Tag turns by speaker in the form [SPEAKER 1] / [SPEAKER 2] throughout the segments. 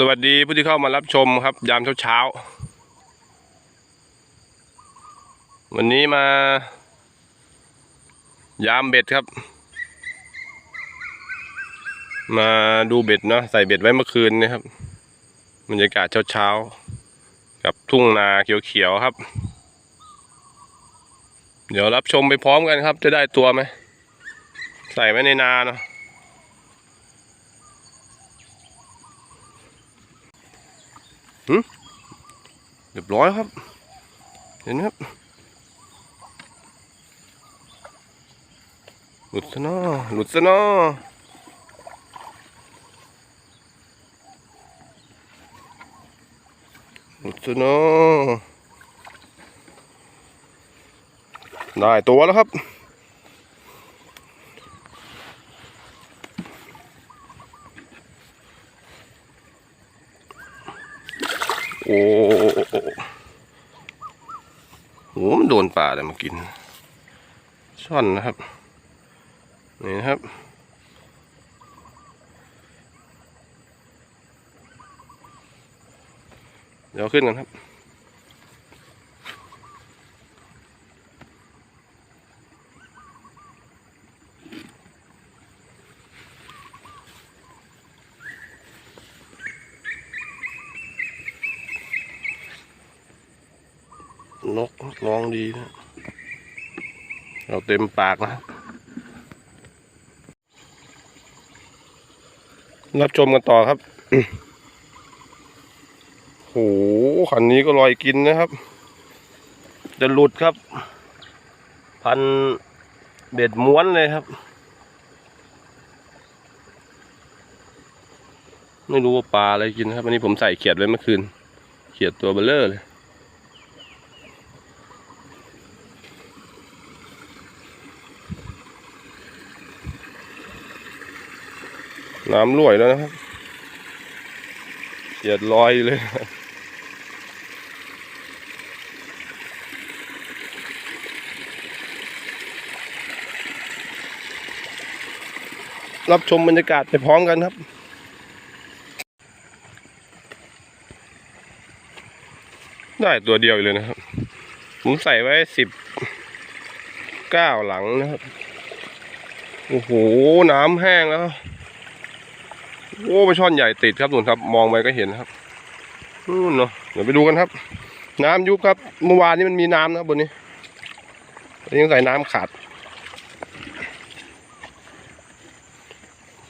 [SPEAKER 1] สวัสดีผู้ที่เข้ามารับชมครับ ยามเช้าๆ วันนี้มา ยามเบ็ดครับ มาดูเบ็ดเนาะใส่เบ็ดไว้เมื่อคืนนี่ครับบรรยากาศเช้าๆ กับทุ่งนาเขียวๆครับ เดี๋ยวรับชมไปพร้อมกันครับ จะได้ตัวไหม ใส่ไว้ในนาเนาะ เรียบร้อยครับ เห็นไหมครับหลุดซะเนอหลุดซะเนอหลุดซะเนอได้ตัวแล้วครับ โอ้โหมันโดนปลาเลยมากิน ช่อนนะครับ นี่นะครับเดี๋ยวขึ้นกันครับ นก ร้องดีนะเราเต็มปากนะรับรับชมกันต่อครับโหขันนี้ก็ลอยกินนะครับ จะหลุดครับ พันเบ็ดม้วนเลยครับ ไม่รู้ว่าปลาอะไรกินครับ อันนี้ผมใส่เขียดไว้เมื่อคืน เขียดตัวเบลเลอร์เลย น้ำรั่วยแล้วนะครับเสียดลอยเลยรับชมบรรยากาศไปพร้อมกันครับ ได้ตัวเดียวเลยนะครับ ผมใส่ไว้สิบเก้าหลังนะครับ โอ้โห น้ำแห้งแล้ว โอ้ปลาช่อนใหญ่ติดครับนุ่นครับ มองไปก็เห็นครับนู่นเนาะเดี๋ยวไปดูกันครับ น้ำยุบครับ เมื่อวานนี้มันมีน้ำนะครับบนนี้วันนี้ยังใส่น้ำขาด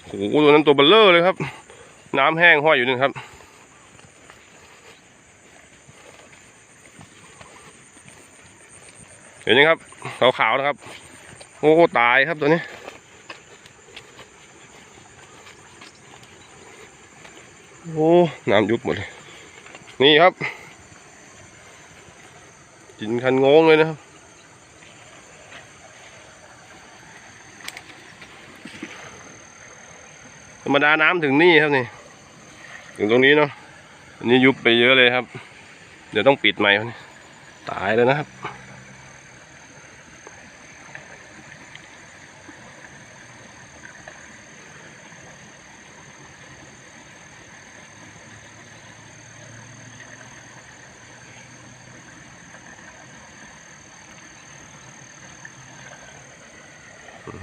[SPEAKER 1] โอ้โหตัวนั้นตัวเบลเลอร์เลยครับ น้ำแห้งห้อยอยู่นี่ครับเห็นยังครับขาวๆนะครับ โอ้ตายครับตัวนี้ โอ้ น้ำยุบหมดเลย นี่ครับ กินคันงงเลยนะครับ ธรรมดาน้ำถึงนี่ครับนี่ ถึงตรงนี้เนาะ อันนี้ยุบไปเยอะเลยครับ เดี๋ยวต้องปิดใหม่ตายแล้วนะครับ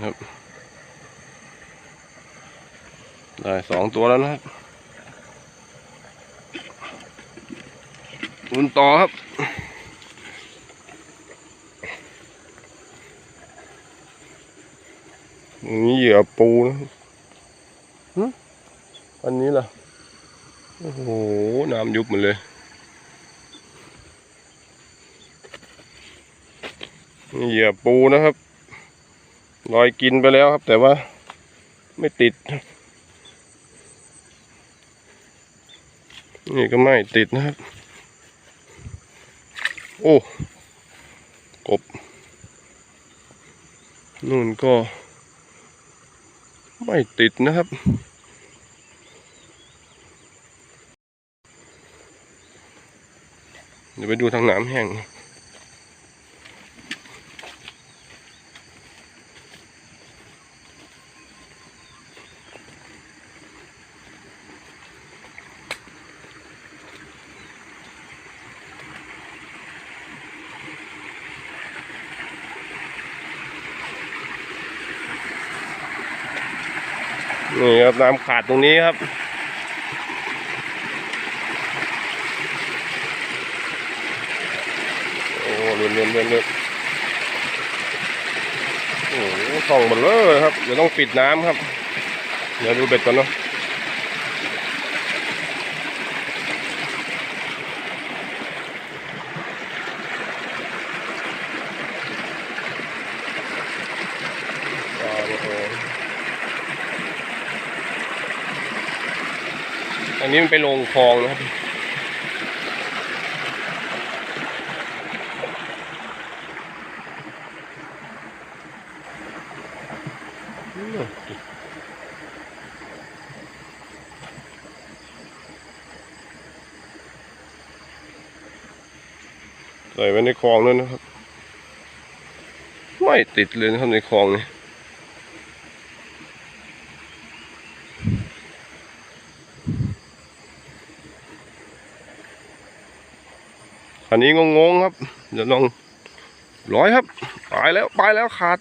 [SPEAKER 1] ครับ ได้สองตัวแล้วนะครับอุ่นต่อครับ นี่เหยื่อปูนะครับหึอันนี้ล่ะ โอ้โห น้ำยุบหมดเลย นี่เหยื่อปูนะครับ ลอยกินไปแล้วครับ แต่ว่าไม่ติด นี่ก็ไม่ติดนะครับ โอ้กบนู่นก็ ไม่ติดนะครับเดี๋ยวไปดูทางน้ำแห้ง นี่ครับน้ำขาดตรงนี้ครับโอ้เรื่อนเรื่อนเรื่อนเรื่อนโอ้หส่องหมดเลยครับ เดี๋ยวต้องปิดน้ำครับ เดี๋ยวดูเบ็ดก่อนเนาะอ่าโอ้โห อันนี้มันไปลงคลองนะครับ ใส่ไว้ในคลองด้วยนะครับ ไม่ติดเลยนะครับในคลองนี่ อันนี้งงๆครับเดี๋ยวลองร้อยครับไปแล้วไปแล้วขาด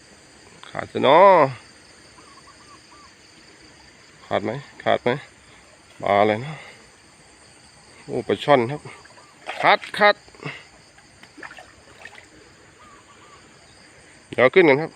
[SPEAKER 1] ขาดจะเนาะขาดไหมขาดไหมปลาอะไรนะโอ้ปลาช่อนครับขาดขาดเดี๋ยวขึ้นกันครับ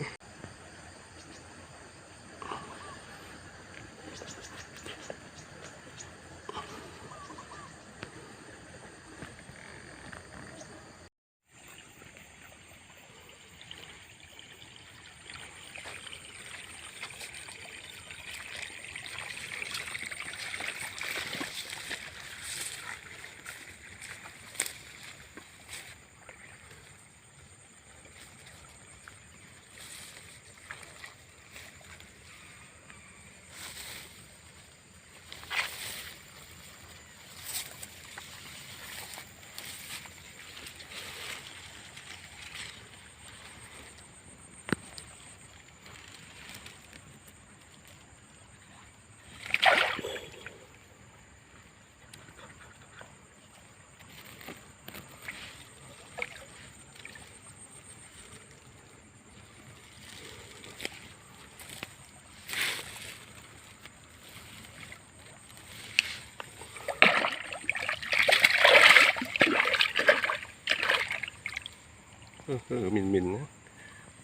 [SPEAKER 1] เออมินมินนะ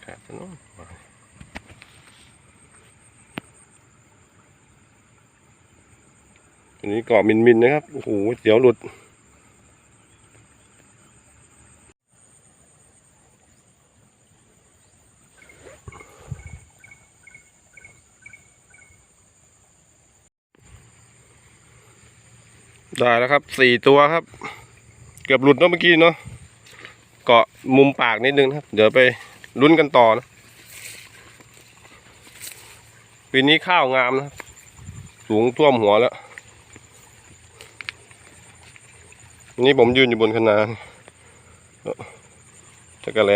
[SPEAKER 1] ขาดซะเนาะอันนี้เกาะมินมินนะครับ โอ้โหเสียวหลุดได้แล้วครับสี่ตัวครับ เกือบหลุดเนาะเมื่อกี้เนาะ เกาะมุมปากนิดนึงนะครับ เดี๋ยวไปลุ้นกันต่อนะปีนี้ข้าวงามนะสูงท่วมหัวแล้วนนี้ผมยืนอยู่บนคะนาจะกระแล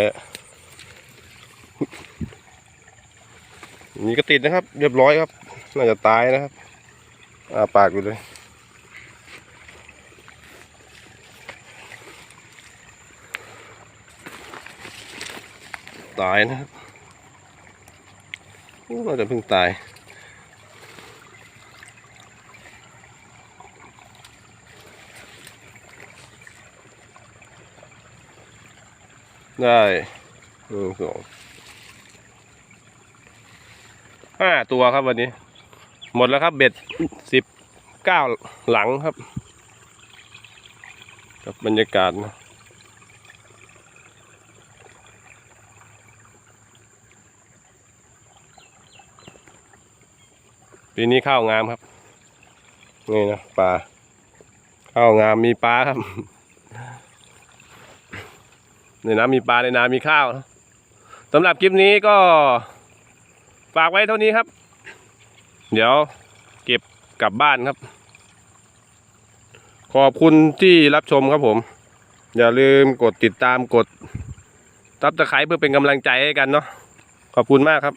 [SPEAKER 1] อันนี้ก็ติดนะครับ เรียบร้อยครับ น่าจะตายนะครับอาปากอยู่เลย ตายนะครับโอ้น่าจะเพิ่งตาย ได้หนึ่งสองห้าตัวครับวันนี้ หมดแล้วครับเบ็ดสิบเก้าหลังครับ กับบรรยากาศนะ ปีนี้ข้าวงามครับ นี่นะปลาข้าวงามมีปลาครับ ในน้ำมีปลาในนามีข้าวนะสำหรับคลิปนี้ก็ฝากไว้เท่านี้ครับ เดี๋ยวเก็บกลับบ้านครับ ขอบคุณที่รับชมครับผม อย่าลืมกดติดตามกดตับตะไคร้เพื่อเป็นกำลังใจให้กันเนาะขอบคุณมากครับ